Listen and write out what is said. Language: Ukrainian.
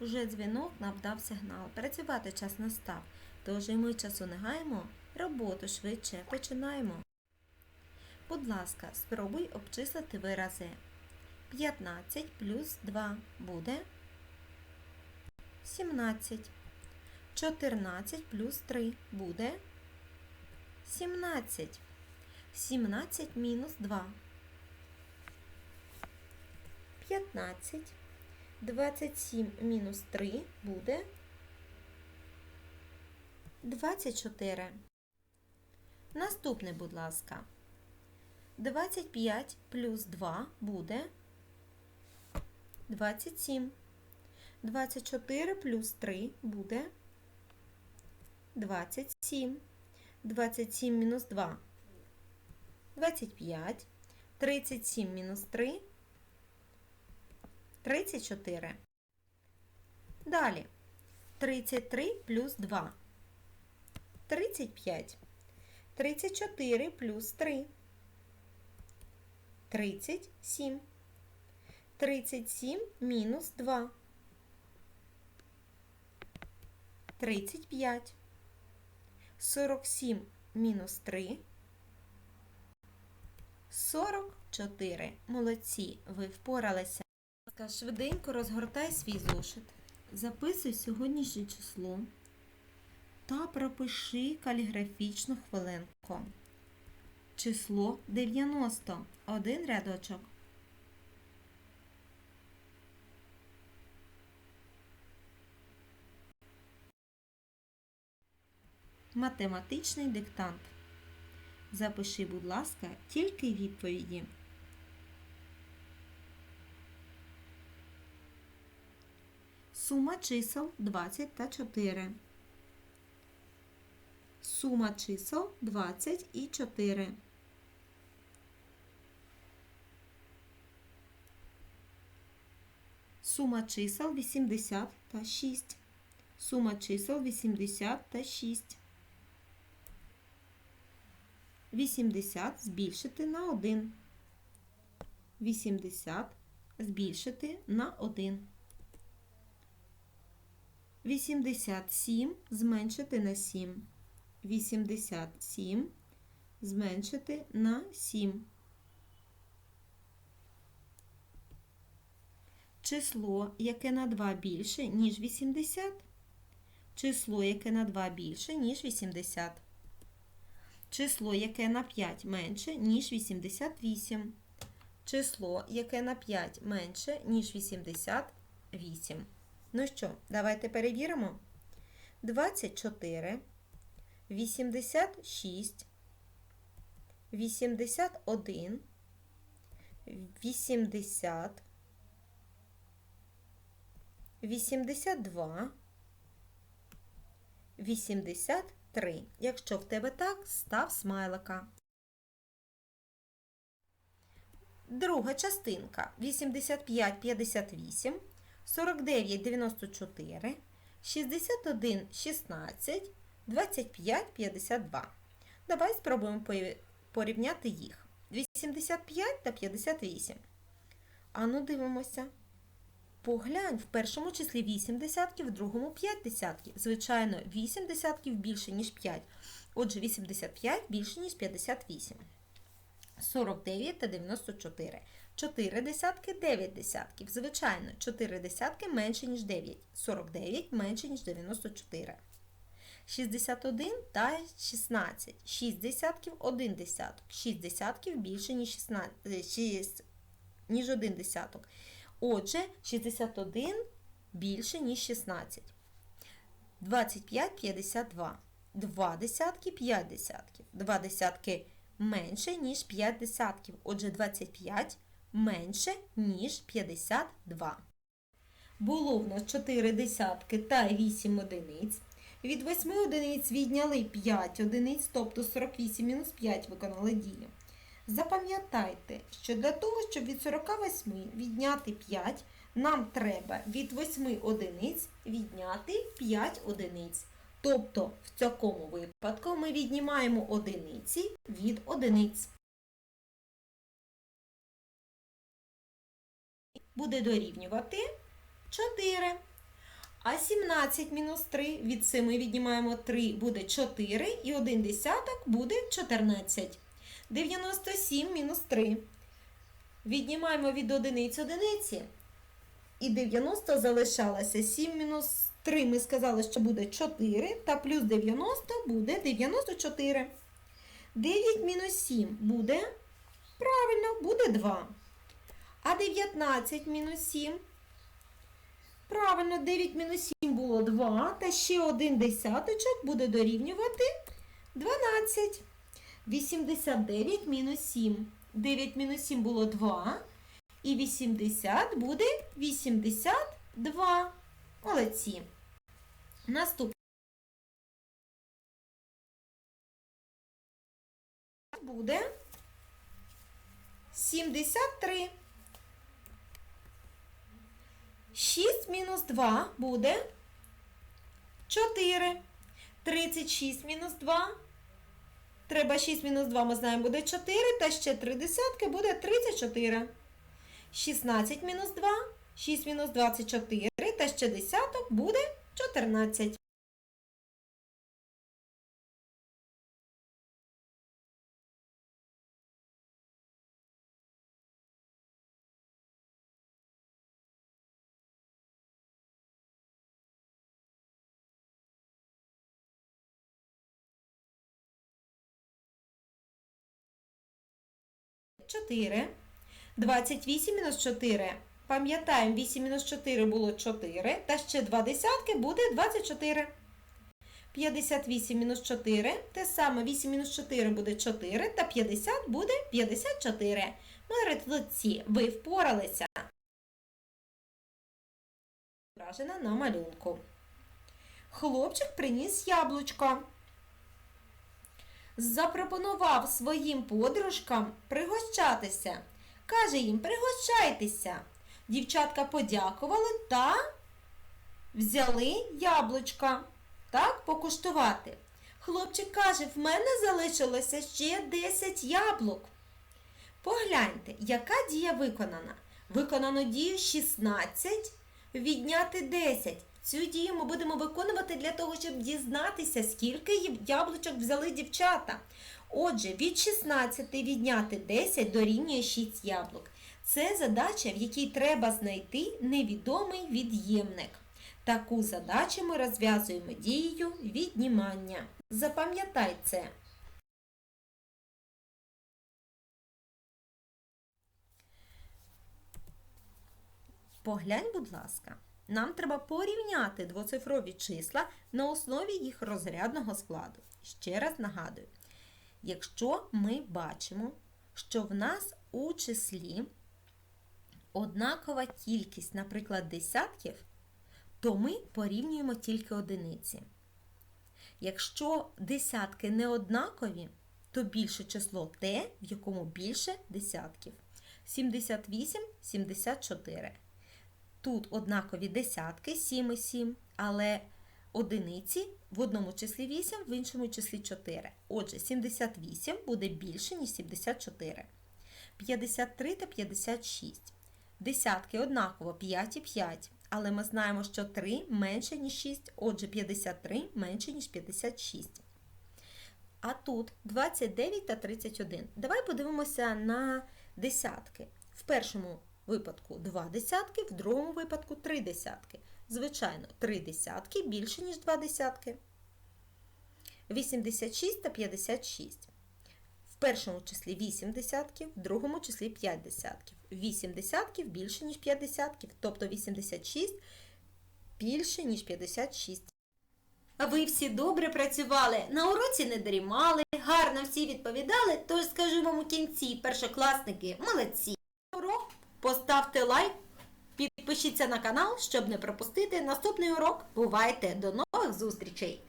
Уже дзвінок нам дав сигнал. Працювати час настав. Тож і ми часу не гаємо, роботу швидше починаємо. Будь ласка, спробуй обчислити вирази. 15 плюс 2 буде 17. 14 плюс 3 буде 17. 17 мінус 2. 15. 27 мінус 3 буде 24. Наступне, будь ласка. 25 плюс 2 буде 27. 24 плюс 3 буде 27. 27 мінус 2 25. 37 мінус 3 34. Далі. 33 плюс 2. 35. 34 плюс 3. 37. 37 мінус 2. 35. 47 мінус 3. 44. Молодці, ви впоралися. Швиденько розгортай свій зошит. Записуй сьогоднішнє число та пропиши каліграфічну хвилинку. Число 90. Один рядочок. Математичний диктант. Запиши, будь ласка, тільки відповіді. Сума чисел 20 та 4. Сума чисел 20 і 4. Сума чисел 80 та 6. Сума чисел 80 та 6. 80 збільшити на 1. 80 збільшити на 1. 87 зменшити на 7. 87 зменшити на 7. Число, яке на 2 більше, ніж 80. Число, яке на 2 більше, ніж 80. Число, яке на 5 менше, ніж 88. Число, яке на 5 менше, ніж 88. Ну що, давайте перевіримо. 24, 86, 81, 80, 82, 83. Якщо в тебе так, став смайлика. Друга частинка 85, 58. 49 94, 61 16, 25 52. Давай спробуємо порівняти їх. 85 та 58. Ану, дивимося. Поглянь, в першому числі 8 десятків, в другому 5 десятків. Звичайно, 8 десятків більше, ніж 5. Отже, 85 більше, ніж 58. 49 та 94. 4 десятки 9 десятків. Звичайно, 4 десятки менше, ніж 9. 49 менше, ніж 94. 61 та 16. 6 десятків 1 десяток. 6 десятків більше, ніж 16, 6, ніж 1 десяток. Отже, 61 більше, ніж 16. 25 52. 2 десятки 5 десятків. 2 десятки менше, ніж 5 десятків. Отже, 25 менше, ніж 52. Було в нас 4 десятки та 8 одиниць. Від 8 одиниць відняли 5 одиниць, тобто 48 мінус 5 виконали дію. Запам'ятайте, що для того, щоб від 48 відняти 5, нам треба від 8 одиниць відняти 5 одиниць. Тобто, в цьому випадку ми віднімаємо одиниці від одиниць. Буде дорівнювати 4. А 17 мінус 3 від 7 віднімаємо 3 буде 4 і 1 десяток буде 14. 97 мінус 3. Віднімаємо від одиниць одиниці. І 90 залишалося. 7 мінус 3 ми сказали, що буде 4, та плюс 90 буде 94. 9 мінус 7 буде, правильно, буде 2. А 19 мінус 7. Правильно, 9 мінус 7 було 2, та ще один десяточок буде дорівнювати 12. 89 мінус 7. 9 мінус 7 було 2. І 80 буде 82. Молодці. Наступне буде 73. 6 мінус 2 буде 4. 36 мінус 2. Треба 6 мінус 2, ми знаємо, буде 4, та ще 3 десятки буде 34. 16 мінус 2, 6 мінус 24, та ще десяток буде 14. Чотири. 28 мінус 4. Пам'ятаємо, 8 мінус 4 було 4, та ще 2 десятки буде 24. 58 мінус 4, те саме 8 мінус 4 буде 4, та 50 буде 54. Молодці, ви впоралися. Зображена на малюнку. Хлопчик приніс яблучко. Запропонував своїм подружкам пригощатися. Каже їм, пригощайтеся. Дівчатка подякували та взяли яблучка. Так, покуштувати. Хлопчик каже, в мене залишилося ще 10 яблук. Погляньте, яка дія виконана. Виконано дію 16, відняти 10. Цю дію ми будемо виконувати для того, щоб дізнатися, скільки яблучок взяли дівчата. Отже, від 16 відняти 10 дорівнює 6 яблук. Це задача, в якій треба знайти невідомий від'ємник. Таку задачу ми розв'язуємо дією віднімання. Запам'ятай це. Поглянь, будь ласка, нам треба порівняти двоцифрові числа на основі їх розрядного складу. Ще раз нагадую, якщо ми бачимо, що в нас у числі однакова кількість, наприклад, десятків, то ми порівнюємо тільки одиниці. Якщо десятки не однакові, то більше число те, в якому більше десятків. 78, 74. Тут однакові десятки, 7 і 7, але одиниці в одному числі 8, в іншому числі 4. Отже, 78 буде більше, ніж 74. 53 та 56. Десятки однаково 5 і 5, але ми знаємо, що 3 менше, ніж 6, отже 53 менше, ніж 56. А тут 29 та 31. Давай подивимося на десятки. В першому випадку 2 десятки, в другому випадку 3 десятки. Звичайно, 3 десятки більше, ніж 2 десятки. 86 та 56. В першому числі 8 десятків, в другому числі 5 десятків. 8 десятків більше, ніж 5 десятків, тобто 86 більше, ніж 56. А ви всі добре працювали, на уроці не дрімали, гарно всі відповідали, тож скажу вам у кінці, першокласники, молодці. Урок, поставте лайк, підпишіться на канал, щоб не пропустити наступний урок. Бувайте, до нових зустрічей!